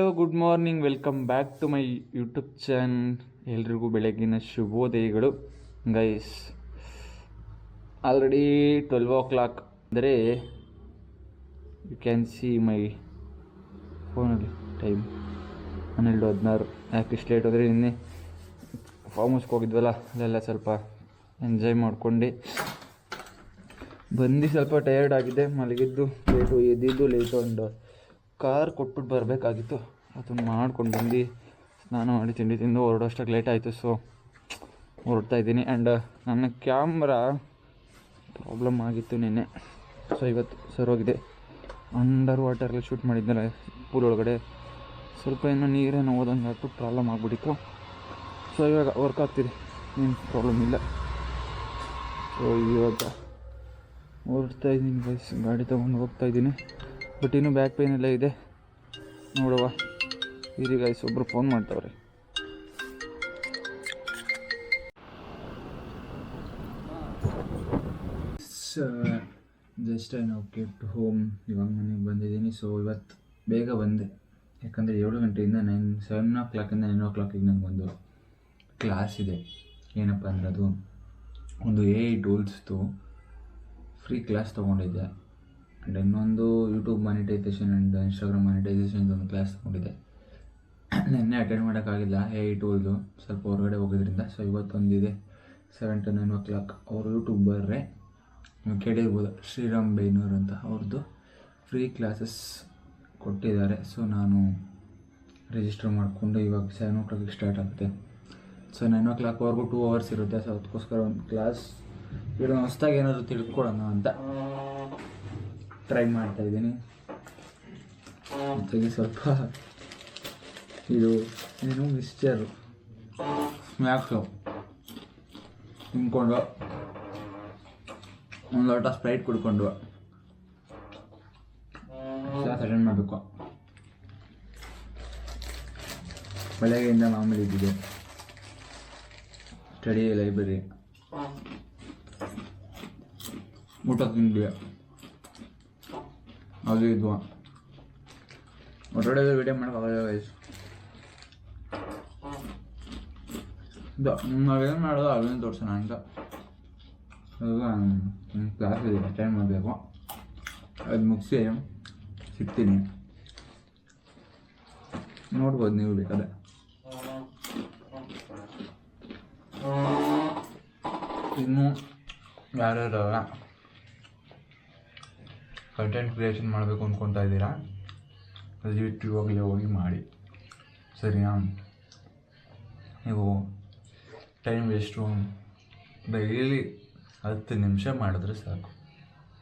Hello good morning welcome back to my YouTube channel ಎಲ್ರಿಗೂ ಬೆಳಗಿನ ಶುಭೋದಯಗಳು. Guys already twelve o'clock ಅಂದರೆ you can see my ಫೋನಲ್ಲಿ time ಹನ್ನೆರಡು ಹದಿನಾರು. ಯಾಕೆ ಇಷ್ಟು ಲೇಟ್ ಹೋದರೆ ನಿನ್ನೆ? ಫಾರ್ಮ್ ಹೌಸ್ಗೆ ಹೋಗಿದ್ವಲ್ಲ, ಅಲ್ಲೆಲ್ಲ ಸ್ವಲ್ಪ ಎಂಜಾಯ್ ಮಾಡ್ಕೊಂಡು. ಬಂದು ಸ್ವಲ್ಪ ಟಯರ್ಡ್ ಆಗಿದೆ ಮಲಗಿದ್ದು, ಲೇಟು ಎದ್ದಿದ್ದು, ಲೇಟು ಅಂಡ್ ಕಾರ್ ಕೊಟ್ಬಿಟ್ಟು ಬರಬೇಕಾಗಿತ್ತು. ಅದನ್ನು ಮಾಡ್ಕೊಂಡು ಬಂದು ಸ್ನಾನ ಮಾಡಿ ತಿಂಡಿ ತಿಂದು ಹೊರಡೋಷ್ಟಕ್ಕೆ ಲೇಟ್ ಆಯಿತು. ಸೊ ಹೊರಡ್ತಾ ಇದ್ದೀನಿ. ಆ್ಯಂಡ್ ನನ್ನ ಕ್ಯಾಮ್ರಾ ಪ್ರಾಬ್ಲಮ್ ಆಗಿತ್ತು ನಿನ್ನೆ. ಸೊ ಇವತ್ತು ಸರೋಗಿದೆ ಅಂಡರ್ ವಾಟರಲ್ಲಿ ಶೂಟ್ ಮಾಡಿದ್ನಲ್ಲ ಪೂಲ್ ಒಳಗಡೆ ಸ್ವಲ್ಪ ಏನೋ ನೀರೇನೋ ಹೋದಂಗೆ ಆಗ್ಬಿಟ್ಟು ಪ್ರಾಬ್ಲಮ್ ಆಗಿಬಿಟ್ಟಿತ್ತು. ಸೊ ಇವಾಗ ವರ್ಕ್ ಆಗ್ತಿದೆ. ಏನು ಪ್ರಾಬ್ಲಮ್ ಇಲ್ಲ. ಸೊ ಇವಾಗ ಹೊರಡ್ತಾ ಇದ್ದೀನಿ ಬಸ್ ಗಾಡಿ ತೊಗೊಂಡು ಹೋಗ್ತಾ ಇದ್ದೀನಿ. ಬಟ್ ಇನ್ನೂ ಬ್ಯಾಕ್ ಪೇನ್ ಎಲ್ಲ ಇದೆ. ನೋಡುವ. ಇಲ್ಲಿ ಗೈಸ್ ಒಬ್ಬರು ಫೋನ್ ಮಾಡ್ತಾವ್ರೆ. ಜಸ್ಟ್ ಐ ನಾವು ಕೆಟ್ ಹೋಮ್ ಇವಾಗ ಮನೆಗೆ ಬಂದಿದ್ದೀನಿ. ಸೊ ಇವತ್ತು ಬೇಗ ಬಂದೆ. ಯಾಕಂದರೆ ಏಳು ಗಂಟೆಯಿಂದ ನೈನ್ ಸೆವೆನ್ ಓ ಕ್ಲಾಕಿಂದ ನೈನ್ ಓ ಕ್ಲಾಕಿಗೆ ನನಗೆ ಒಂದು ಕ್ಲಾಸ್ ಇದೆ. ಏನಪ್ಪ ಅಂದರೆ ಅದು ಒಂದು ಎ ಐ ಟೂಲ್ಸ್ದು ಫ್ರೀ ಕ್ಲಾಸ್ ತೊಗೊಂಡಿದ್ದೆ. ಆ್ಯಂಡ್ ಇನ್ನೊಂದು YouTube monetisation and Instagram monetisation ಒಂದು ಕ್ಲಾಸ್ ತೊಗೊಂಡಿದ್ದೆ. ನಿನ್ನೆ ಅಟೆಂಡ್ ಮಾಡೋಕ್ಕಾಗಿಲ್ಲ ಹೇ ಟೂಲ್ದು ಸ್ವಲ್ಪ ಹೊರಗಡೆ ಹೋಗೋದ್ರಿಂದ ಸೊ ಇವತ್ತೊಂದಿದೆ seven to nine o'clock ಅವರು ಯೂಟ್ಯೂಬರ್ರೆ ನೀವು ಕೇಳಿರ್ಬೋದು, ಶ್ರೀರಾಮ್ ಬೈನೂರ್ ಅಂತ. ಅವ್ರದ್ದು ಫ್ರೀ ಕ್ಲಾಸಸ್ ಕೊಟ್ಟಿದ್ದಾರೆ. ಸೊ ನಾನು ರಿಜಿಸ್ಟರ್ ಮಾಡಿಕೊಂಡು ಇವಾಗ ಸೆವೆನ್ ಓ ಕ್ಲಾಕಿಗೆ ಸ್ಟಾರ್ಟ್ ಆಗುತ್ತೆ. ಸೊ ನೈನ್ ಓ ಕ್ಲಾಕ್ವರೆಗೂ ಟೂ ಅವರ್ಸ್ ಇರುತ್ತೆ. ಸೊ ಅದಕ್ಕೋಸ್ಕರ ಒಂದು ಕ್ಲಾಸ್ ಇಡೋ ಹೊಸ್ದಾಗಿ ಏನಾದರೂ ತಿಳ್ಕೊಳ್ಳೋಣ ಅಂತ. ಟ್ರೈ ಮಾಡ್ತಾ ಇದ್ದೀನಿ. ಜೊತೆಗೆ ಸ್ವಲ್ಪ ಇದು ಏನು ಮಿಕ್ಸ್ಚರು ಸ್ನ್ಯಾಕ್ಸು ತಿನ್ಕೊಂಡು ಒಂದು ಲೋಟ ಸ್ಪ್ರೈಟ್ ಕುಡ್ಕೊಂಡು ಅಟೆಂಡ್ ಮಾಡಬೇಕು. ಬೆಳಗ್ಗೆಯಿಂದ ಮಾಮೂಲಿ ಇದ್ದಿದೆ. ಸ್ಟಡಿ ಲೈಬ್ರರಿ ಊಟ ತಿಂದ್ವಿ. ಅದು ಇದು ಹೊರಗಡೆ ವೀಡಿಯೋ ಮಾಡೋಕ್ಕಾಗಲ್ಲ ಗೈಸ್ ನಾವೇನು ಮಾಡೋದು ಅವೇನು ತೋರಿಸೋಣ ಅಂತ. ಇವಾಗ ಕ್ಲಾಸ್ ಇದೆ ಅಟೆಂಡ್ ಮಾಡಬೇಕು. ಅದು ಮುಗಿಸಿ ಸಿಗ್ತೀನಿ. ನೋಡ್ಬೋದು ನೀವು ಬೇಕಾದ್ರೆ. ಇನ್ನು ಯಾರ್ಯಾರು ಕಂಟೆಂಟ್ ಕ್ರಿಯೇಷನ್ ಮಾಡಬೇಕು ಅಂದ್ಕೊತಾ ಇದ್ದೀರಾ? ದಯವಿಟ್ಟು ಇವಾಗಲೇ ಹೋಗಿ ಮಾಡಿ. ಸರಿನಾ? ನೀವು ಟೈಮ್ ವೇಸ್ಟು ಡೈಲಿ ಹತ್ತು ನಿಮಿಷ ಮಾಡಿದ್ರೆ ಸಾಕು.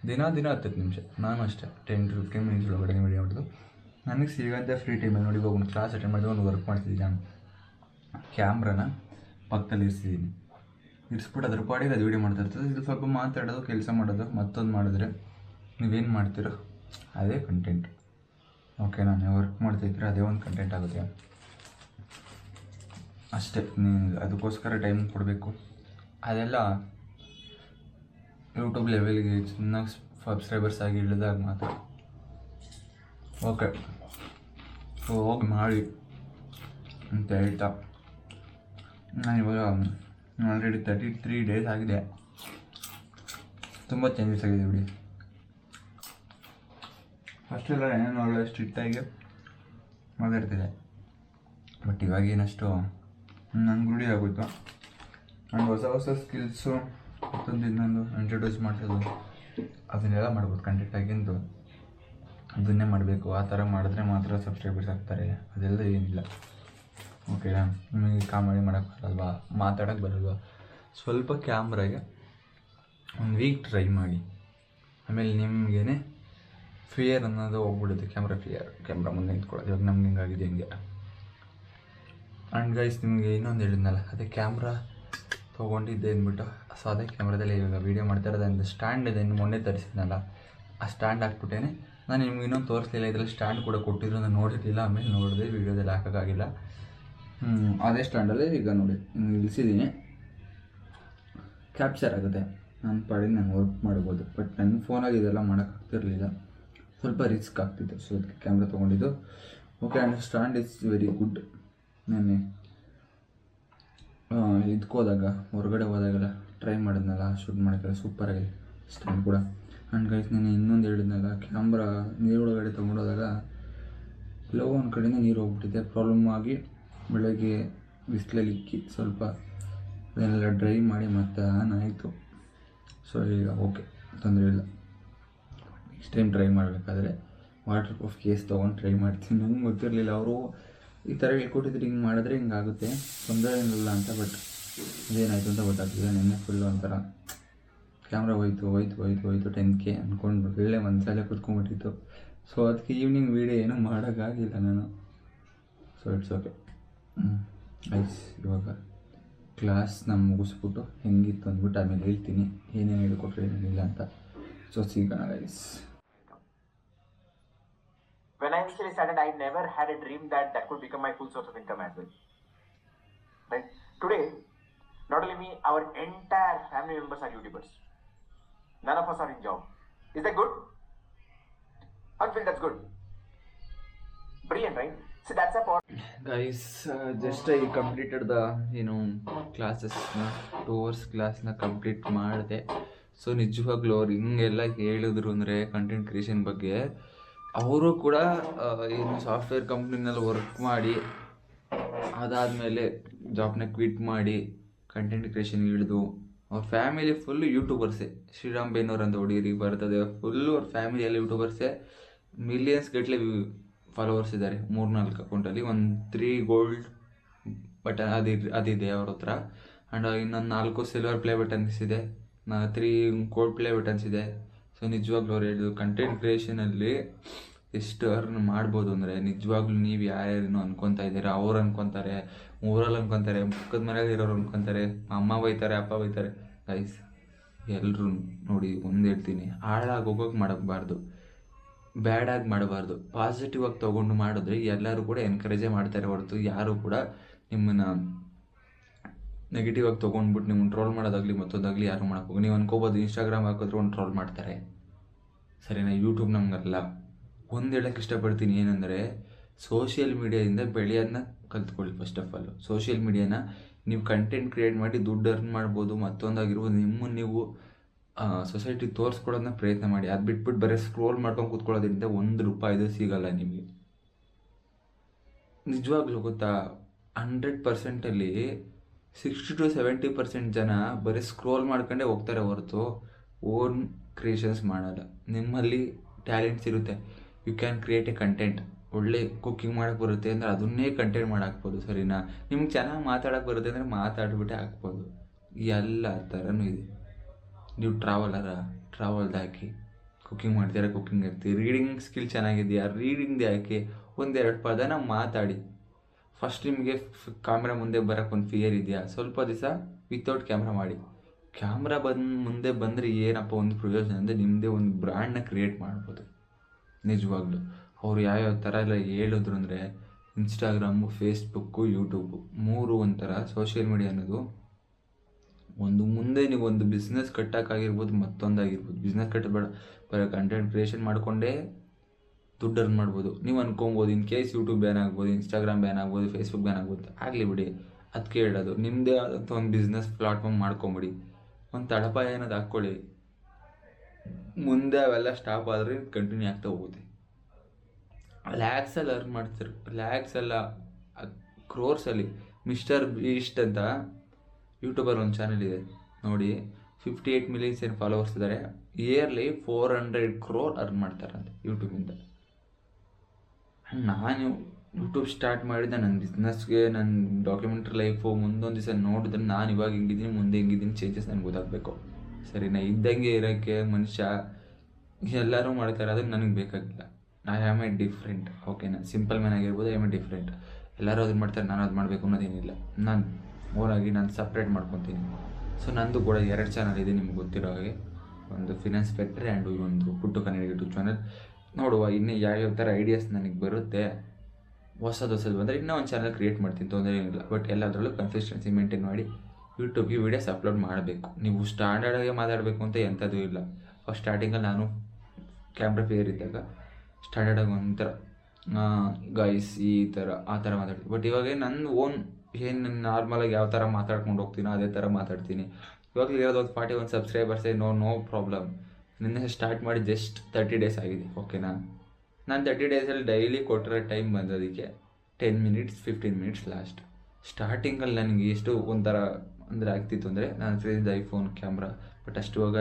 ದಿನ ದಿನ ಹತ್ತತ್ತು ನಿಮಿಷ. ನಾನು ಅಷ್ಟೇ. ಟೆನ್ ಟು ಫಿಫ್ಟೀನ್ ಮಿನಿಟ್ಸ್ ಒಳಗಡೆ ವಿಡಿಯೋ ಮಾಡೋದು ನನಗೆ ಸಿಗಂತೆ ಫ್ರೀ ಟೈಮಲ್ಲಿ ನೋಡಿ ಇವಾಗ ಒಂದು ಕ್ಲಾಸ್ ಅಟೆಂಡ್ ಮಾಡಿದ್ರೆ ಒಂದು ವರ್ಕ್ ಮಾಡ್ತಿದ್ದೀನಿ ನಾನು. ಕ್ಯಾಮ್ರಾನ ಪಕ್ಕದಲ್ಲಿ ಇರಿಸಿದ್ದೀನಿ. ಇರಿಸ್ಬಿಟ್ಟು ಅದ್ರ ಪಾಡಿಗೆ ಅದು ವೀಡಿಯೋ ಮಾಡ್ತಾ ಇರ್ತದೆ. ಇದು ಸ್ವಲ್ಪ ಮಾತಾಡೋದು, ಕೆಲಸ ಮಾಡೋದು, ಮತ್ತೊಂದು ಮಾಡಿದ್ರೆ ನೀವೇನು ಮಾಡ್ತೀರೋ? ಅದೇ ಕಂಟೆಂಟ್ ಓಕೆ ನಾನು ವರ್ಕ್ ಮಾಡ್ತಿದ್ರೆ ಅದೇ ಒಂದು ಕಂಟೆಂಟ್ ಆಗುತ್ತೆ. ಅಷ್ಟೇ. ನೀವು ಅದಕ್ಕೋಸ್ಕರ ಟೈಮ್ ಕೊಡಬೇಕು. ಅದೆಲ್ಲ ಯೂಟ್ಯೂಬ್ ಲೆವೆಲ್ಗೆ ಚೆನ್ನಾಗಿ ಸಬ್ಸ್ಕ್ರೈಬರ್ಸ್ ಆಗಿ ಇಳಿದಾಗ ಮಾತ್ರ. ಓಕೆ ಸೊ ಹೋಗಿ ಮಾಡಿ ಅಂತ ಹೇಳ್ತಾ. ನಾನು ಇವಾಗ ಆಲ್ರೆಡಿ ತರ್ಟಿ ತ್ರೀ ಡೇಸ್ ಆಗಿದೆ. ತುಂಬ ಚೇಂಜಸ್ ಆಗಿದೆ ಬಿಡಿ. ಅಷ್ಟೆಲ್ಲ ಏನೇನು ಒಳ್ಳೆ ಸ್ಟ್ರಿಕ್ಟಾಗಿ ಮಾತಾಡ್ತಿದ್ದೆ ಬಟ್ ಇವಾಗ ಏನಷ್ಟು ನಂಗೆ ರೂಢಿ ಆಗೋಯ್ತು. ಆ್ಯಂಡ್ ಹೊಸ ಹೊಸ ಸ್ಕಿಲ್ಸು ಮತ್ತೊಂದು ಇನ್ನೊಂದು ಇಂಟ್ರೊಡ್ಯೂಸ್ ಮಾಡಿಸೋದು, ಅದನ್ನೆಲ್ಲ ಮಾಡ್ಬೋದು ಕಂಟೆಂಟ್ ಆಗಿಂದು ಅದನ್ನೇ ಮಾಡಬೇಕು, ಆ ಥರ ಮಾಡಿದ್ರೆ ಮಾತ್ರ ಸಬ್ಸ್ಕ್ರೈಬರ್ಸ್ ಆಗ್ತಾರೆ, ಅದೆಲ್ಲ ಏನಿಲ್ಲ. ಓಕೆ ನಿಮಗೆ ಕಾಮಿಡಿ ಮಾಡೋಕ್ಕೆ ಬರಲ್ವಾ? ಮಾತಾಡೋಕ್ಕೆ ಬರಲ್ವಾ? ಸ್ವಲ್ಪ ಕ್ಯಾಮ್ರಾಗೆ ಒಂದು ವೀಕ್ ಟ್ರೈ ಮಾಡಿ. ಆಮೇಲೆ ನಿಮಗೇನೆ ಫಿಯರ್ ಅನ್ನೋದು ಹೋಗ್ಬಿಡುತ್ತೆ ಕ್ಯಾಮ್ರಾ ಫಿಯರ್ ಕ್ಯಾಮ್ರಾ ಮುಂದೆ ನಿಂತ್ಕೊಳ್ಳೋದು. ಇವಾಗ ನಮ್ಗೆ ಹಿಂಗಾಗಿದೆ ಹಿಂಗೆ. ಆ್ಯಂಡ್ ಗೈಸ್ ನಿಮಗೆ ಇನ್ನೊಂದು ಹೇಳಿದ್ನಲ್ಲ, ಅದೇ ಕ್ಯಾಮ್ರಾ ತೊಗೊಂಡಿದ್ದೆ ಅಂದ್ಬಿಟ್ಟು. ಸೊ ಅದೇ ಕ್ಯಾಮ್ರಾದಲ್ಲಿ ಇವಾಗ ವೀಡಿಯೋ ಮಾಡ್ತಾ ಇರೋದು. ಸ್ಟ್ಯಾಂಡ್ ಇದೆ, ಇನ್ನು ಮೊನ್ನೆ ತರಿಸಿದ್ನಲ್ಲ. ಆ ಸ್ಟ್ಯಾಂಡ್ ಹಾಕ್ಬಿಟ್ಟೇನೆ. ನಾನು ನಿಮ್ಗೆ ಇನ್ನೊಂದು ತೋರಿಸ್ಲಿಲ್ಲ, ಇದರಲ್ಲಿ ಸ್ಟ್ಯಾಂಡ್ ಕೂಡ ಕೊಟ್ಟಿದ್ರು ನಾನು ನೋಡಿರಲಿಲ್ಲ. ಆಮೇಲೆ ನೋಡಿದೆ ವೀಡಿಯೋದಲ್ಲಿ ಹಾಕೋಕ್ಕಾಗಿಲ್ಲ. ಅದೇ ಸ್ಟ್ಯಾಂಡಲ್ಲಿ ಈಗ ನೋಡಿ ನಿಲ್ಲಿಸಿದ್ದೀನಿ. ಕ್ಯಾಪ್ಚರ್ ಆಗುತ್ತೆ. ನಾನು ಪಾಡಿಗೆ ನಾನು ವರ್ಕ್ ಮಾಡ್ಬೋದು. ಬಟ್ ನನ್ನ ಫೋನಾಗಿ ಇದೆಲ್ಲ ಮಾಡೋಕ್ಕಾಗ್ತಿರ್ಲಿಲ್ಲ ಸ್ವಲ್ಪ ರಿಸ್ಕ್ ಆಗ್ತಿತ್ತು. ಸೊ ಅದಕ್ಕೆ ಕ್ಯಾಮ್ರಾ ತೊಗೊಂಡಿದ್ದು. Okay and understand is very good ನೆನ್ನೆ ಇದ್ಕೋದಾಗ ಹೊರಗಡೆ ಹೋದಾಗೆಲ್ಲ ಟ್ರೈ ಮಾಡಿದ್ನಲ್ಲ ಶೂಟ್ ಮಾಡೋಕ್ಕೆಲ್ಲ ಸೂಪರಾಗಿದೆ ಸ್ಟ್ಯಾಂಡ್ ಕೂಡ. ಆ್ಯಂಡ್ ಗೈಸ್ ನಾನು ಇನ್ನೊಂದು ಹೇಳಿದ್ನಲ್ಲ ಕ್ಯಾಮ್ರಾ ನೀರೊಳಗಡೆ ತೊಗೊಂಡೋದಾಗ ಎಲ್ಲೋ ಒಂದು ಕಡೆಯಿಂದ ನೀರು ಹೋಗ್ಬಿಟ್ಟಿದೆ. ಪ್ರಾಬ್ಲಮ್ ಆಗಿ ಬೆಳಗ್ಗೆ ಬಿಸಿಲಲ್ಲಿ ಇಕ್ಕಿ ಸ್ವಲ್ಪ ಅದನ್ನೆಲ್ಲ ಡ್ರೈ ಮಾಡಿ ಮತ್ತೆ ಆನ್ ಆಯಿತು. ಸೊ ಈಗ ಓಕೆ ತೊಂದರೆ ಇಲ್ಲ. ನೆಕ್ಸ್ಟ್ ಟೈಮ್ ಟ್ರೈ ಮಾಡಬೇಕಾದ್ರೆ ವಾಟರ್ ಪ್ರೂಫ್ ಕೇಸ್ ತೊಗೊಂಡು ಟ್ರೈ ಮಾಡ್ತೀನಿ. ನಂಗೆ ಗೊತ್ತಿರಲಿಲ್ಲ. ಅವರು ಈ ಥರ ಹೇಳ್ಕೊಟ್ಟಿದ್ರೆ ಹಿಂಗೆ ಮಾಡಿದ್ರೆ ಹಿಂಗೆ ಆಗುತ್ತೆ. ತೊಂದರೆ ಏನಿಲ್ಲ ಅಂತ ಬಟ್ ಇದೇನಾಯಿತು ಅಂತ ಗೊತ್ತಾಗ್ತಿದೆ ನಿನ್ನೆ ಫುಲ್ ಒಂಥರ ಕ್ಯಾಮ್ರಾ ಹೋಯ್ತು ಹೋಯ್ತು ಹೋಯ್ತು ಹೋಯ್ತು ಟೆನ್ ಕೆ ಅಂದ್ಕೊಂಡು ಒಳ್ಳೆ ಮನಸಲ್ಲೇ ಕುತ್ಕೊಂಡ್ಬಿಟ್ಟಿತ್ತು. ಸೊ ಅದಕ್ಕೆ ಈವ್ನಿಂಗ್ ವೀಡಿಯೋ ಏನೂ ಮಾಡೋಕ್ಕಾಗಿಲ್ಲ ನಾನು. ಸೊ ಇಟ್ಸ್ ಓಕೆ ಐಸ್ ಇವಾಗ ಕ್ಲಾಸ್ ನಾನು ಮುಗಿಸ್ಬಿಟ್ಟು ಹೆಂಗಿತ್ತು ಅಂದ್ಬಿಟ್ಟು ಆಮೇಲೆ ಹೇಳ್ತೀನಿ. ಏನೇನು ಹೇಳ್ಕೊಟ್ರೆ ಏನೇನಿಲ್ಲ ಅಂತ. ಸೊ ಸಿಗೋಣ guys when I initially started, I never had a dream that that could become my full source of income as well. Right? Today, not only me, our entire family members are YouTubers. None of us are in job. Is that good? I feel that's good. Brilliant, right? So that's a part. the you know the ಏನು ಕ್ಲಾಸಸ್ನ two hours ಕ್ಲಾಸ್ನ complete ಮಾಡಿದೆ so ನಿಜವಾಗ್ಲೂ ಅವ್ರು ಹಿಂಗೆಲ್ಲ ಹೇಳಿದ್ರು ಅಂದರೆ content creation ಬಗ್ಗೆ ಅವರು ಕೂಡ ಏನು ಸಾಫ್ಟ್ವೇರ್ ಕಂಪ್ನಿನಲ್ಲಿ ವರ್ಕ್ ಮಾಡಿ, ಅದಾದಮೇಲೆ ಜಾಬ್ನ ಕ್ವಿಟ್ ಮಾಡಿ ಕಂಟೆಂಟ್ ಕ್ರಿಯೇಷನ್ ಇಳಿದು ಅವ್ರ ಫ್ಯಾಮಿಲಿ ಫುಲ್ಲು ಯೂಟ್ಯೂಬರ್ಸೇ ಶ್ರೀರಾಮ್ ಬೇನೂರ್ ಅಂತ ಹುಡುಗಿರಿ ಬರ್ತದೆ ಫುಲ್ಲು ಅವ್ರ ಫ್ಯಾಮಿಲಿಯಲ್ಲಿ ಯೂಟ್ಯೂಬರ್ಸೇ ಮಿಲಿಯನ್ಸ್ ಗಟ್ಟಲೆ ಫಾಲೋವರ್ಸ್ ಇದ್ದಾರೆ ಮೂರ್ನಾಲ್ಕು ಅಕೌಂಟಲ್ಲಿ ಒಂದು ತ್ರೀ ಗೋಲ್ಡ್ ಬಟನ್ ಅದು ಅದಿದೆ ಅವ್ರ ಹತ್ರ. ಆ್ಯಂಡ್ ಇನ್ನೊಂದು ನಾಲ್ಕು ಸಿಲ್ವರ್ ಪ್ಲೇ ಬಟನ್ಸ್ ಇದೆ. ತ್ರೀ ಗೋಲ್ಡ್ ಪ್ಲೇ ಬಟನ್ಸ್ ಇದೆ. ಸೊ ನಿಜವಾಗ್ಲೂ ಅವ್ರು ಹೇಳಿದ್ರು ಕಂಟೆಂಟ್ ಕ್ರಿಯೇಷನಲ್ಲಿ ಎಷ್ಟು ಅರ್ನ್ ಮಾಡ್ಬೋದು ಅಂದರೆ ನಿಜವಾಗ್ಲೂ ನೀವು ಯಾರ್ಯಾರೇನೋ ಅನ್ಕೊತಾ ಇದ್ದೀರಾ? ಅವ್ರು ಅನ್ಕೊತಾರೆ ಊರಲ್ಲಿ ಅನ್ಕೊತಾರೆ, ಪಕ್ಕದ ಮನೇಲಿ ಇರೋರು ಅನ್ಕೊತಾರೆ, ಅಮ್ಮ ಬೈತಾರೆ, ಅಪ್ಪ ಬೈತಾರೆ. ಗೈಸ್ ಎಲ್ಲರೂ ನೋಡಿ ಒಂದು ಹೇಳ್ತೀನಿ, ಹಾಳಾಗಿ ಹೋಗೋಕೆ ಮಾಡಬಾರ್ದು ಬ್ಯಾಡಾಗಿ ಮಾಡಬಾರ್ದು. ಪಾಸಿಟಿವ್ ಆಗಿ ತೊಗೊಂಡು ಮಾಡಿದ್ರೆ ಎಲ್ಲರೂ ಕೂಡ ಎನ್ಕರೇಜೇ ಮಾಡ್ತಾರೆ ಹೊರತು ಯಾರು ಕೂಡ ನಿಮ್ಮನ್ನು ನೆಗೆಟಿವ್ ಆಗಿ ತೊಗೊಂಡ್ಬಿಟ್ಟು ನಿಮ್ಮನ್ನು ಟ್ರೋಲ್ ಮಾಡೋದಾಗಲಿ ಮತ್ತೊಂದಾಗಲಿ ಯಾರು ಮಾಡೋಕ್ಕೋಗಿ ನೀವು ಅನ್ಕೋಬೋದು ಇನ್ಸ್ಟಾಗ್ರಾಮ್ ಹಾಕಿದ್ರೆ ಒಂದು ಟ್ರೋಲ್ ಮಾಡ್ತಾರೆ. ಸರಿನಾ? ಯೂಟ್ಯೂಬ್ ನಮಗಲ್ಲ ಒಂದು ಹೇಳಕ್ಕೆ ಇಷ್ಟಪಡ್ತೀನಿ ಏನಂದರೆ ಸೋಷಿಯಲ್ ಮೀಡಿಯಾದಿಂದ ಬೆಳೆಯೋದನ್ನ ಕಲ್ತ್ಕೊಳ್ಳಿ ಫಸ್ಟ್ ಆಫ್ ಆಲ್ ಸೋಷಿಯಲ್ ಮೀಡಿಯಾನ ನೀವು ಕಂಟೆಂಟ್ ಕ್ರಿಯೇಟ್ ಮಾಡಿ ದುಡ್ಡು ಅರ್ನ್ ಮಾಡ್ಬೋದು, ಮತ್ತೊಂದಾಗಿರ್ಬೋದು ನಿಮ್ಮನ್ನು ನೀವು ಸೊಸೈಟಿಗೆ ತೋರಿಸ್ಕೊಡೋದನ್ನ ಪ್ರಯತ್ನ ಮಾಡಿ. ಅದು ಬಿಟ್ಬಿಟ್ಟು ಬರೀ ಸ್ಕ್ರೋಲ್ ಮಾಡ್ಕೊಂಡು ಕೂತ್ಕೊಳ್ಳೋದ್ರಿಂದ ಒಂದು ರೂಪಾಯಿದು ಸಿಗಲ್ಲ ನಿಮಗೆ. ನಿಜವಾಗ್ಲೂ ಗೊತ್ತಾ? ಹಂಡ್ರೆಡ್ ಪರ್ಸೆಂಟಲ್ಲಿ ಸಿಕ್ಸ್ಟಿ ಟು ಸೆವೆಂಟಿ ಪರ್ಸೆಂಟ್ ಜನ ಬರೀ ಸ್ಕ್ರೋಲ್ ಮಾಡ್ಕೊಂಡೇ ಹೋಗ್ತಾರೆ ಹೊರತು ಓನ್ ಕ್ರಿಯೇಷನ್ಸ್ ಮಾಡಲ್ಲ. ನಿಮ್ಮಲ್ಲಿ ಟ್ಯಾಲೆಂಟ್ಸ್ ಇರುತ್ತೆ. You can create a content ಒಳ್ಳೆ ಕುಕ್ಕಿಂಗ್ ಮಾಡೋಕ್ಕೆ ಬರುತ್ತೆ ಅಂದರೆ ಅದನ್ನೇ ಕಂಟೆಂಟ್ ಮಾಡಾಕ್ಬೋದು, ಸರಿನಾ? ನಿಮ್ಗೆ ಚೆನ್ನಾಗಿ ಮಾತಾಡೋಕ್ಕೆ ಬರುತ್ತೆ ಅಂದರೆ ಮಾತಾಡ್ಬಿಟ್ಟೆ ಹಾಕ್ಬೋದು. ಎಲ್ಲ ಥರನೂ ಇದೆ. ನೀವು ಟ್ರಾವೆಲರ ಟ್ರಾವೆಲ್ದು ಹಾಕಿ ಕುಕ್ಕಿಂಗ್ ಮಾಡ್ತೀರಾ ಕುಕ್ಕಿಂಗ್ ಇರ್ತೀವಿ ರೀಡಿಂಗ್ ಸ್ಕಿಲ್ ಚೆನ್ನಾಗಿದೆಯಾ? ರೀಡಿಂಗ್ದು ಹಾಕಿ ಒಂದೆರಡು ಪದನ ಮಾತಾಡಿ. ಫಸ್ಟ್ ನಿಮಗೆ ಕ್ಯಾಮ್ರಾ ಮುಂದೆ ಬರೋಕ್ಕೆ ಒಂದು ಫಿಯರ್ ಇದೆಯಾ? ಸ್ವಲ್ಪ ದಿವಸ ವಿತೌಟ್ ಕ್ಯಾಮ್ರಾ ಮಾಡಿ. ಕ್ಯಾಮ್ರಾ ಬಂದು ಮುಂದೆ ಬಂದರೆ ಏನಪ್ಪ ಒಂದು ಪ್ರಯೋಜನ? ಅಂದರೆ ನಿಮ್ಮದೇ ಒಂದು ಬ್ರ್ಯಾಂಡ್ನ ಕ್ರಿಯೇಟ್ ಮಾಡ್ಬೋದು. ನಿಜವಾಗ್ಲೂ. ಅವ್ರು ಯಾವ್ಯಾವ ಥರ ಎಲ್ಲ ಹೇಳಿದ್ರು ಅಂದರೆ ಇನ್ಸ್ಟಾಗ್ರಾಮು ಫೇಸ್ಬುಕ್ಕು ಯೂಟ್ಯೂಬು ಮೂರು ಒಂಥರ ಸೋಷಿಯಲ್ ಮೀಡಿಯಾ ಅನ್ನೋದು ಒಂದು ಮುಂದೆ ನೀವು ಒಂದು ಬಿಸ್ನೆಸ್ ಕಟ್ಟೋಕ್ಕಾಗಿರ್ಬೋದು ಮತ್ತೊಂದಾಗಿರ್ಬೋದು ಬಿಸ್ನೆಸ್ ಕಟ್ಟಬೇಡ. ಬರೋ ಕಂಟೆಂಟ್ ಕ್ರಿಯೇಷನ್ ಮಾಡಿಕೊಂಡೇ ದುಡ್ಡು ಅರ್ನ್ ಮಾಡ್ಬೋದು. ನೀವು ಅನ್ಕೊಬೋದು, ಇನ್ ಕೇಸ್ ಯೂಟ್ಯೂಬ್ ಬ್ಯಾನ್ ಆಗ್ಬೋದು ಇನ್ಸ್ಟಾಗ್ರಾಮ್ ಬ್ಯಾನ್ ಆಗ್ಬೋದು ಫೇಸ್ಬುಕ್ ಬ್ಯಾನ್ ಆಗ್ಬೋದು, ಆಗಲಿ ಬಿಡಿ. ಅದು ಕೇಳೋದು. ನಿಮ್ಮದೇ ಆದಂಥ ಒಂದು ಬಿಸ್ನೆಸ್ ಪ್ಲಾಟ್ಫಾರ್ಮ್ ಮಾಡ್ಕೊಂಬಿಡಿ. ಒಂದು ತಳಪಾಯ ಅನ್ನೋದು ಹಾಕ್ಕೊಳ್ಳಿ. ಮುಂದೆ ಅವೆಲ್ಲ ಸ್ಟಾಪ್ ಆದರೆ ಕಂಟಿನ್ಯೂ ಆಗ್ತಾ ಹೋಗುತ್ತೆ. ಲ್ಯಾಕ್ಸಲ್ಲಿ ಅರ್ನ್ ಮಾಡ್ತಾರೆ ಲ್ಯಾಕ್ಸಲ್ಲ ಕ್ರೋರ್ಸಲ್ಲಿ ಮಿಸ್ಟರ್ ಬೀಸ್ಟ್ ಅಂತ ಯೂಟ್ಯೂಬರ್ ಒಂದು ಚಾನಲ್ ಇದೆ. ನೋಡಿ ಫಿಫ್ಟಿ ಏಯ್ಟ್ ಮಿಲಿಯನ್ಸ್ ಏನು ಫಾಲೋವರ್ಸ್ ಇದ್ದಾರೆ yearly four hundred crore earn ಮಾಡ್ತಾರಂತೆ ಯೂಟ್ಯೂಬಿಂದ ನಾನು ಯೂಟ್ಯೂಬ್ ಸ್ಟಾರ್ಟ್ ಮಾಡಿದ ನನ್ನ ಬಿಸ್ನೆಸ್ಗೆ ನನ್ನ ಡಾಕ್ಯುಮೆಂಟ್ರಿ ಲೈಫು ಮುಂದೊಂದು ದಿವಸ ನೋಡಿದ್ರೆ ನಾನು ಇವಾಗ ಹೆಂಗಿದ್ದೀನಿ, ಮುಂದೆ ಹೆಂಗಿದ್ದೀನಿ ಚೇಂಜಸ್ ನನಗೆ ಗೊತ್ತಾಗಬೇಕು. ಸರಿನಾ? ಇದ್ದಂಗೆ ಇರೋಕ್ಕೆ ಮನುಷ್ಯ ಎಲ್ಲರೂ ಮಾಡ್ತಾರೆ ಅದಕ್ಕೆ ನನಗೆ ಬೇಕಾಗಿಲ್ಲ. ಐ ಆಮ್ ಎ ಡಿಫ್ರೆಂಟ್ ಓಕೆನಾ ಸಿಂಪಲ್ ಮ್ಯಾನ್ ಆಗಿರ್ಬೋದು ಐ ಆಮ್ ಎ ಡಿಫ್ರೆಂಟ್ ಎಲ್ಲರೂ ಅದನ್ನು ಮಾಡ್ತಾರೆ, ನಾನು ಅದು ಮಾಡಬೇಕು ಅನ್ನೋದೇನಿಲ್ಲ. ನಾನು ಓನಾಗಿ ನಾನು ಸಪ್ರೇಟ್ ಮಾಡ್ಕೊತೀನಿ. ಸೊ ನಂದು ಕೂಡ ಎರಡು ಚಾನಲ್ ಇದೆ ನಿಮ್ಗೆ ಗೊತ್ತಿರೋ ಹಾಗೆ. ಒಂದು ಫಿನಾನ್ಸ್ ಫ್ಯಾಕ್ಟ್ರಿ ಆ್ಯಂಡ್ ಒಂದು ಪುಟ್ಟು ಕನ್ನಡ ಯೂಟ್ಯೂಬ್ ಚಾನಲ್ ನೋಡುವ ಇನ್ನು ಯಾವ್ಯಾವ ಥರ ಐಡಿಯಾಸ್ ನನಗೆ ಬರುತ್ತೆ ಹೊಸದು ಹೊಸದು ಬಂದರೆ ಇನ್ನೂ ಒಂದು ಚಾನಲ್ ಕ್ರಿಯೇಟ್ ಮಾಡ್ತೀನಿ, ತೊಂದರೆ ಏನಿಲ್ಲ. ಬಟ್ ಎಲ್ಲದರಲ್ಲೂ ಕನ್ಸಿಸ್ಟೆನ್ಸಿ ಮೇಂಟೈನ್ ಮಾಡಿ ಯೂಟ್ಯೂಬ್ಗೆ ವೀಡಿಯೋಸ್ ಅಪ್ಲೋಡ್ ಮಾಡಬೇಕು. ನೀವು ಸ್ಟ್ಯಾಂಡರ್ಡಾಗೆ ಮಾತಾಡಬೇಕು ಅಂತ ಎಂಥದ್ದು ಇಲ್ಲ. ಫಸ್ಟ್ ಸ್ಟಾರ್ಟಿಂಗಲ್ಲಿ ನಾನು ಕ್ಯಾಮ್ರಾ ಫೇರ್ ಇದ್ದಾಗ ಸ್ಟ್ಯಾಂಡರ್ಡಾಗಿ ಒಂಥರ ಗೈಸ್ ಈ ಥರ ಆ ಥರ ಮಾತಾಡ್ತೀನಿ. ಬಟ್ ಇವಾಗ ನನ್ನ ಓನ್ ಏನು ನಾರ್ಮಲಾಗಿ ಯಾವ ಥರ ಮಾತಾಡ್ಕೊಂಡು ಹೋಗ್ತೀನೋ ಅದೇ ಥರ ಮಾತಾಡ್ತೀನಿ. ಇವಾಗ ಇರೋದು ಒಂದು ಫಾರ್ಟಿ ಒನ್ ಸಬ್ಸ್ಕ್ರೈಬರ್ಸೇ ನೋ ನೋ ಪ್ರಾಬ್ಲಮ್ ನಿನ್ನೆ ಸ್ಟಾರ್ಟ್ ಮಾಡಿ ಜಸ್ಟ್ ತರ್ಟಿ ಡೇಸ್ ಆಗಿದೆ. ಓಕೆನಾ ನಾನು? ತರ್ಟಿ ಡೇಸಲ್ಲಿ ಡೈಲಿ ಕೊಟ್ಟಿರೋ time ಬಂದೋದಕ್ಕೆ ten minutes fifteen minutes last ಸ್ಟಾರ್ಟಿಂಗಲ್ಲಿ ನನಗೆ ಎಷ್ಟು ಒಂಥರ ಅಂದರೆ ಆಗ್ತಿತ್ತು ಅಂದರೆ ನಾನು ಸೇರಿದ ಐಫೋನ್ ಕ್ಯಾಮ್ರಾ ಬಟ್ ಅಷ್ಟು ಇವಾಗ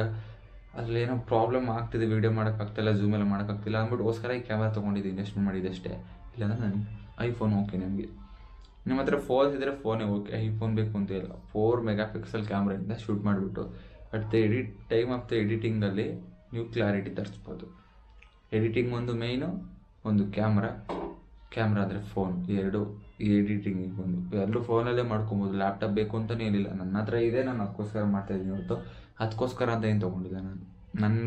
ಅದ್ರಲ್ಲೇನೋ ಪ್ರಾಬ್ಲಮ್ ಆಗ್ತಿದೆ ವೀಡಿಯೋ ಮಾಡೋಕ್ಕಾಗ್ತಿಲ್ಲ ಝೂಮ್ ಎಲ್ಲ ಮಾಡೋಕ್ಕಾಗ್ತಿಲ್ಲ ಅಂದ್ಬಿಟ್ಟುಗೋಸ್ಕರ ಈ ಕ್ಯಾಮ್ರಾ ತೊಗೊಂಡಿದ್ದೆ ಇನ್ವೆಸ್ಟ್ಮೆಂಟ್ ಮಾಡಿದ್ದೆ ಅಷ್ಟೇ. ಇಲ್ಲಾಂದ್ರೆ ನಾನು ಐಫೋನ್ ಓಕೆ ನನಗೆ. ನಿಮ್ಮ ಹತ್ರ ಫೋನ್ಸ್ ಇದ್ದರೆ ಫೋನೇ ಓಕೆ ಐಫೋನ್ ಬೇಕು ಅಂತ ಇಲ್ಲ. ಫೋರ್ ಮೆಗಾ ಪಿಕ್ಸೆಲ್ ಕ್ಯಾಮ್ರಾಯಿಂದ ಶೂಟ್ ಮಾಡಿಬಿಟ್ಟು at the edit time of the ಎಡಿಟಿಂಗಲ್ಲಿ ನೀವು ಕ್ಲಾರಿಟಿ ತರಿಸ್ಬೋದು ಎಡಿಟಿಂಗ್ ಒಂದು ಮೇಯ್ನು ಒಂದು ಕ್ಯಾಮ್ರಾ ಕ್ಯಾಮ್ರಾ ಅಂದರೆ ಫೋನ್ ಎರಡು ಎಡಿಟಿಂಗ್ ಒಂದು ಎಲ್ಲರೂ ಫೋನಲ್ಲೇ ಮಾಡ್ಕೊಬೋದು ಲ್ಯಾಪ್ಟಾಪ್ ಬೇಕು ಅಂತಲೇ ಏನಿಲ್ಲ ನನ್ನ ಹತ್ರ ಇದೆ ನಾನು ಅದಕ್ಕೋಸ್ಕರ ಮಾಡ್ತಾಯಿದ್ದೀನಿ ಹೊರತು ಅದಕ್ಕೋಸ್ಕರ ಅಂತ ಏನು ತೊಗೊಂಡಿದ್ದೆ ನಾನು ನನ್ನ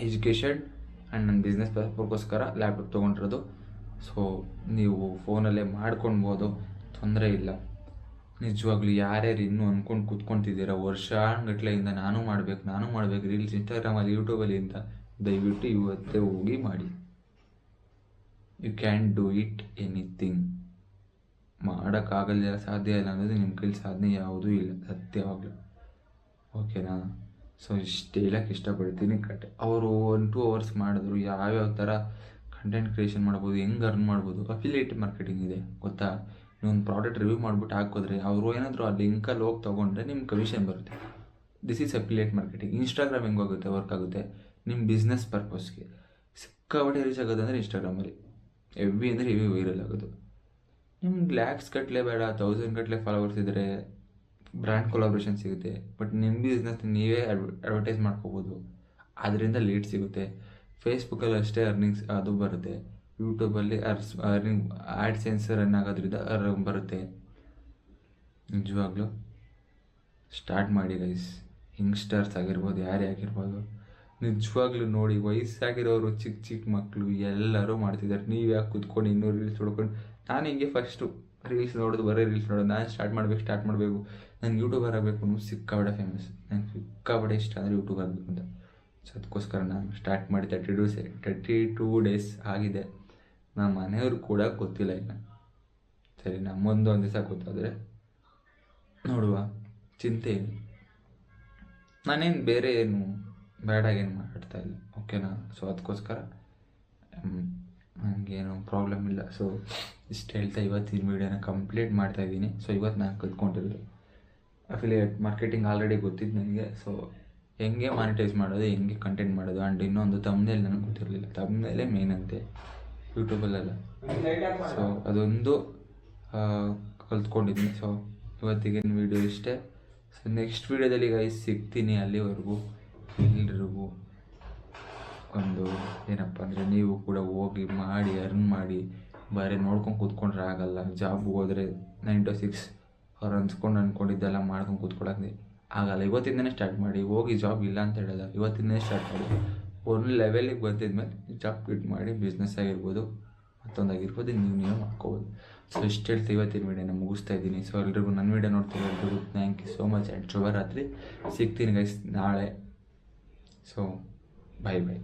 ಎಜುಕೇಷನ್ ಆ್ಯಂಡ್ ನನ್ನ ಬಿಸ್ನೆಸ್ ಪರ್ಪಸ್ಗೋಸ್ಕರ ಲ್ಯಾಪ್ಟಾಪ್ ತೊಗೊಂಡಿರೋದು ಸೊ ನೀವು ಫೋನಲ್ಲೇ ಮಾಡ್ಕೊಳ್ಬೋದು ತೊಂದರೆ ಇಲ್ಲ ನಿಜವಾಗ್ಲೂ ಯಾರ್ಯಾರು ಇನ್ನೂ ಅಂದ್ಕೊಂಡು ಕೂತ್ಕೊಂತಿದ್ದೀರಾ, ವರ್ಷಾನ್ಗಟ್ಲೆಯಿಂದ ನಾನು ಮಾಡ್ಬೇಕು ನಾನು ಮಾಡ್ಬೇಕು, ರೀಲ್ಸ್, ಇನ್ಸ್ಟಾಗ್ರಾಮಲ್ಲಿ, ಯೂಟ್ಯೂಬಲ್ಲಿ ಅಂತ ದಯವಿಟ್ಟು ಇವತ್ತೇ ಹೋಗಿ ಮಾಡಿ. You can do it anything ಮಾಡೋಕ್ಕಾಗಲ್ಲ ಸಾಧ್ಯ ಇಲ್ಲ ಅನ್ನೋದು ನಿಮ್ಮ ಕೈಲಿ ಸಾಧನೆ ಯಾವುದೂ ಇಲ್ಲ, ಸತ್ಯವಾಗ್ಲೂ. ಓಕೆನಾ? ಸೊ ಇಷ್ಟು ಹೇಳಕ್ಕೆ ಇಷ್ಟಪಡ್ತೀನಿ, ಕಟ್. ಅವರು ಒನ್, ಟೂ ಅವರ್ಸ್ ಮಾಡಿದ್ರು, ಯಾವ್ಯಾವ ಥರ ಕಂಟೆಂಟ್ ಕ್ರಿಯೇಷನ್ ಮಾಡ್ಬೋದು, ಹೆಂಗೆ ಅರ್ನ್ ಮಾಡ್ಬೋದು ಅಫಿಲಿಯೇಟ್ ಮಾರ್ಕೆಟಿಂಗ್ ಇದೆ, ಗೊತ್ತಾ? ನೀವು ಒಂದು ಪ್ರಾಡಕ್ಟ್ ರಿವ್ಯೂ ಮಾಡಿಬಿಟ್ಟು ಹಾಕಿದ್ರೆ ಅವರು ಏನಾದರೂ ಆ ಲಿಂಕಲ್ಲಿ ಹೋಗಿ ತೊಗೊಂಡ್ರೆ ನಿಮ್ಮ ಕಮಿಷನ್ ಬರುತ್ತೆ. This is affiliate marketing Instagram ಹೆಂಗೆ ಹೋಗುತ್ತೆ? ವರ್ಕ್ ಆಗುತ್ತೆ. ನಿಮ್ಮ ಬಿಸ್ನೆಸ್ ಪರ್ಪಸ್ಗೆ ಸಿಕ್ಕಾಪಟ್ಟೆ ರೀಚ್ ಆಗೋದು ಅಂದರೆ ಇನ್ಸ್ಟಾಗ್ರಾಮಲ್ಲಿ ಹೆವಿ ಅಂದರೆ ಹೆವಿ ವೈರಲ್ ಆಗೋದು. ನಿಮ್ಗೆ ಲ್ಯಾಕ್ಸ್ ಕಟ್ಟಲೆ ಬೇಡ ತೌಸಂಡ್ ಕಟ್ಟಲೆ ಫಾಲೋವರ್ಸ್ ಇದ್ದರೆ ಬ್ರ್ಯಾಂಡ್ ಕೊಲಾಬ್ರೇಷನ್ ಸಿಗುತ್ತೆ. ಬಟ್ ನಿಮ್ಮ ಬಿಸ್ನೆಸ್ ನೀವೇ ಅಡ್ವರ್ಟೈಸ್ ಮಾಡ್ಕೋಬೋದು. ಅದರಿಂದ ಲೀಡ್ ಸಿಗುತ್ತೆ. ಫೇಸ್ಬುಕ್ಕಲ್ಲಿ ಅಷ್ಟೇ ಅರ್ನಿಂಗ್ಸ್ ಅದು ಬರುತ್ತೆ. ಯೂಟ್ಯೂಬಲ್ಲಿ ಅರ್ಸ್ ಆ್ಯಡ್ ಸೆನ್ಸ್ ರನ್ ಆಗೋದ್ರಿಂದ ಬರುತ್ತೆ? ನಿಜವಾಗ್ಲೂ? ಸ್ಟಾರ್ಟ್ ಮಾಡಿ ಗೈಸ್ ಯಂಗ್ಸ್ಟರ್ಸ್ ಆಗಿರ್ಬೋದು, ಯಾರೇ ಆಗಿರ್ಬೋದು. ನಿಜವಾಗ್ಲೂ ನೋಡಿ, ವಯಸ್ಸಾಗಿರೋರು ಚಿಕ್ಕ ಚಿಕ್ಕ ಮಕ್ಕಳು ಎಲ್ಲರೂ ಮಾಡ್ತಿದ್ದಾರೆ. ನೀವು ಯಾಕೆ ಕೂತ್ಕೊಂಡು ಇನ್ನೂ ರೀಲ್ಸ್ ನೋಡ್ಕೊಂಡು? ನಾನು ಹಿಂಗೆ ಫಸ್ಟು ರೀಲ್ಸ್ ನೋಡೋದು, ಬರೀ ರೀಲ್ಸ್ ನೋಡೋದು. ನಾನು ಸ್ಟಾರ್ಟ್ ಮಾಡಬೇಕು ಸ್ಟಾರ್ಟ್ ಮಾಡಬೇಕು. ನಾನು ಯೂಟ್ಯೂಬರ್ ಆಗಬೇಕು ಅನ್ನೋ ಸಿಕ್ಕಾಬಡೆ ಫೇಮಸ್ ನನಗೆ ಸಿಕ್ಕಾಪಟ್ಟೆ ಇಷ್ಟ ಅಂದರೆ ಯೂಟ್ಯೂಬ್ ಆಗಬೇಕು ಅಂತ. ಸೊ ಅದಕ್ಕೋಸ್ಕರ ನಾನು ಸ್ಟಾರ್ಟ್ ಮಾಡಿ thirty two say thirty two days ಆಗಿದೆ. ನಮ್ಮ ಮನೆಯವ್ರು ಕೂಡ ಗೊತ್ತಿಲ್ಲ ಇನ್ನು ಸರಿ, ನಮ್ಮೊಂದು ಒಂದು ದಿವಸ ಗೊತ್ತಾದರೆ. ನೋಡುವ, ಚಿಂತೆ ಏನು ನಾನೇನು ಬೇರೆ ಏನು ಬ್ಯಾಡಾಗೇನು ಮಾತಾಡ್ತಾ ಇಲ್ಲ. ಓಕೆನಾ ಸೊ ಅದಕ್ಕೋಸ್ಕರ ನನಗೇನು ಪ್ರಾಬ್ಲಮ್ ಇಲ್ಲ. ಸೊ ಇಷ್ಟು ಹೇಳ್ತಾ ಇವತ್ತಿನ ವೀಡಿಯೋನ ಕಂಪ್ಲೀಟ್ ಮಾಡ್ತಾ ಇದ್ದೀನಿ. ಸೊ ಇವತ್ತು ನಾನು ಕಲ್ತ್ಕೊಂಡಿರೋದು ಅಫಿಲಿಯೇಟ್ ಮಾರ್ಕೆಟಿಂಗ್ ಆಲ್ರೆಡಿ ಗೊತ್ತಿದ್ದು ನನಗೆ. ಸೊ ಹೆಂಗೆ ಮಾನಿಟೈಸ್ ಮಾಡೋದು, ಹೆಂಗೆ ಕಂಟೆಂಟ್ ಮಾಡೋದು ಆ್ಯಂಡ್ ಇನ್ನೊಂದು ತಮ್ಮನೇಲಿ ನನಗೆ ಗೊತ್ತಿರಲಿಲ್ಲ. ತಮ್ಮನೇಲೇ ಮೇನ್ ಅಂತೆ. ಯೂಟ್ಯೂಬಲ್ಲೆಲ್ಲ ಸೊ ಅದೊಂದು ಕಲ್ತ್ಕೊಂಡಿದ್ದೀನಿ ಸೊ ಇವತ್ತಿಗಿನ ವೀಡಿಯೋ ಇಷ್ಟೇ. ಸೊ ನೆಕ್ಸ್ಟ್ ವೀಡಿಯೋದಲ್ಲಿ ಗೈಸ್ ಸಿಗ್ತೀನಿ ಅಲ್ಲಿವರೆಗೂ. ಎಲ್ರಿಗೂ ಒಂದು ಏನಪ್ಪ ಅಂದರೆ ನೀವು ಕೂಡ ಹೋಗಿ ಮಾಡಿ ಅರ್ನ್ ಮಾಡಿ ಬರೀ ನೋಡ್ಕೊಂಡು ಕೂತ್ಕೊಂಡ್ರೆ ಆಗಲ್ಲ. ಜಾಬ್ಗೆ ಹೋದರೆ ನೈನ್ ಟು ಸಿಕ್ಸ್ ಅವ್ರು ಅನ್ಸ್ಕೊಂಡು ಅಂದ್ಕೊಂಡಿದ್ದೆಲ್ಲ ಮಾಡ್ಕೊಂಡು ಕೂತ್ಕೊಳ್ಳೋಕೆ ಆಗಲ್ಲ. ಇವತ್ತಿಂದನೇ ಸ್ಟಾರ್ಟ್ ಮಾಡಿ. ಹೋಗಿ ಜಾಬ್ ಇಲ್ಲ ಅಂತ ಹೇಳಲ್ಲ. ಇವತ್ತಿಂದನೇ ಸ್ಟಾರ್ಟ್ ಮಾಡಿ. ಒಂದು ಲೆವೆಲಿಗೆ ಬಂದಿದ್ಮೇಲೆ ಜಾಬ್ ಕ್ವಿಟ್ ಮಾಡಿ ಬಿಸ್ನೆಸ್ ಆಗಿರ್ಬೋದು, ಮತ್ತೊಂದು ಆಗಿರ್ಬೋದು ನೀವು ನೀವು ಮಾಡ್ಕೋಬೋದು. ಸೊ ಇಷ್ಟು ಹೇಳ್ತಾ ಇವತ್ತಿನ ವೀಡಿಯೋನ ಮುಗಿಸ್ತಾ ಇದ್ದೀನಿ. ಸೊ ಎಲ್ರಿಗೂ ನನ್ನ ವೀಡಿಯೋ ನೋಡ್ತೀವಿ ಎಲ್ರಿಗೂ thank you so much and ಶುಭರಾತ್ರಿ. ಸಿಗ್ತೀನಿ ಗೈಸ್ ನಾಳೆ. ಸೊ ಬಾಯ್ ಬಾಯ್